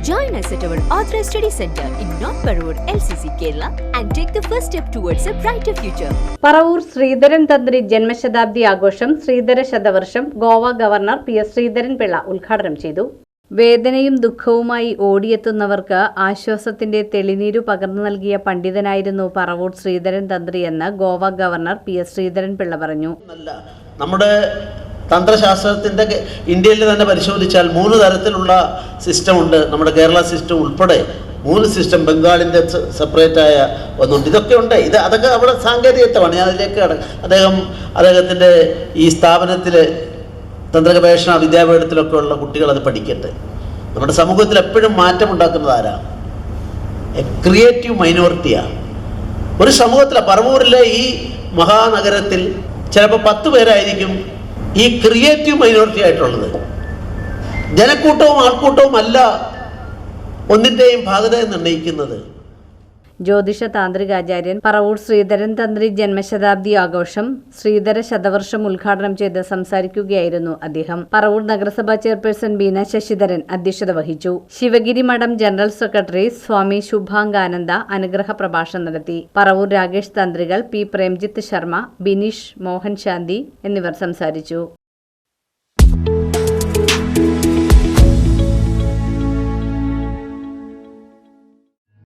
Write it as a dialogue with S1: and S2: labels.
S1: Join us at our Authorized Study Center in North Parur, LCC, Kerala, and take the first step towards a brighter future.
S2: Paravur Sreedharan Thantri ജന്മശതാബ്ദി ആഘോഷം ശ്രീധര ശതവർഷം Goa governor P S Sreedharan Pillai ഉദ്ഘാടനം ചെയ്തു വേദനയും ദുഃഖവുമായി ഓടിയെത്തുന്നവർക്ക് ആശ്വാസത്തിന്റെ തെളിനീരു പകർന്നു നൽകിയ പണ്ഡിതനായിരുന്നു പറവൂർ ശ്രീധരൻ തന്ത്രി എന്ന് Goa governor P S Sreedharan Pillai പറഞ്ഞു
S3: നമ്മുടെ തന്ത്രശാസ്ത്രത്തിന്റെ ഇന്ത്യയിൽ തന്നെ പരിശോധിച്ചാൽ മൂന്ന് തരത്തിലുള്ള സിസ്റ്റം ഉണ്ട്. നമ്മുടെ കേരള സിസ്റ്റം ഉൾപ്പെടെ മൂന്ന് സിസ്റ്റം ബംഗാളിന്റെ സെപ്പറേറ്റ് ആയ ഒന്നുണ്ട്. ഇതൊക്കെ ഉണ്ട്. ഇത് അതൊക്കെ അവിടെ സാങ്കേതികത്വമാണ്. ഞാൻ അതിലേക്ക് അദ്ദേഹം അദ്ദേഹത്തിന്റെ ഈ സ്ഥാപനത്തിൽ തന്ത്രഗവേഷണ വിദ്യാപീഠത്തിലൊക്കെ ഉള്ള കുട്ടികൾ അത് പഠിക്കട്ടെ. നമ്മുടെ സമൂഹത്തിൽ എപ്പോഴും മാറ്റമുണ്ടാക്കുന്നത് ആരാ? ക്രിയേറ്റീവ് മൈനോറിറ്റിയാണ് ഒരു സമൂഹത്തിലെ. പറവൂരിലെ ഈ മഹാനഗരത്തിൽ ചിലപ്പോൾ പത്ത് പേരായിരിക്കും ഈ ക്രിയേറ്റീവ് മൈനോറിറ്റി ആയിട്ടുള്ളത്. ജനക്കൂട്ടവും ആൾക്കൂട്ടവും അല്ല ഒന്നിന്റെയും ഭാഗത നിർണയിക്കുന്നത്.
S2: ജ്യോതിഷ താന്ത്രികാചാര്യൻ പറവൂർ ശ്രീധരൻ തന്ത്രി ജന്മശതാബ്ദി ആഘോഷം ശ്രീധര ശതവർഷം ഉദ്ഘാടനം ചെയ്ത് സംസാരിക്കുകയായിരുന്നു അദ്ദേഹം. പറവൂർ നഗരസഭാ ചെയർപേഴ്സൺ ബീന ശശിധരൻ അധ്യക്ഷത വഹിച്ചു. ശിവഗിരി മഠം ജനറൽ സെക്രട്ടറി സ്വാമി ശുഭാംഗാനന്ദ അനുഗ്രഹ പ്രഭാഷണം നടത്തി. പറവൂർ രാകേഷ് തന്ത്രികൾ പി പ്രേംജിത്ത് ശർമ്മ ബിനീഷ് മോഹൻ ശാന്തി എന്നിവർ സംസാരിച്ചു.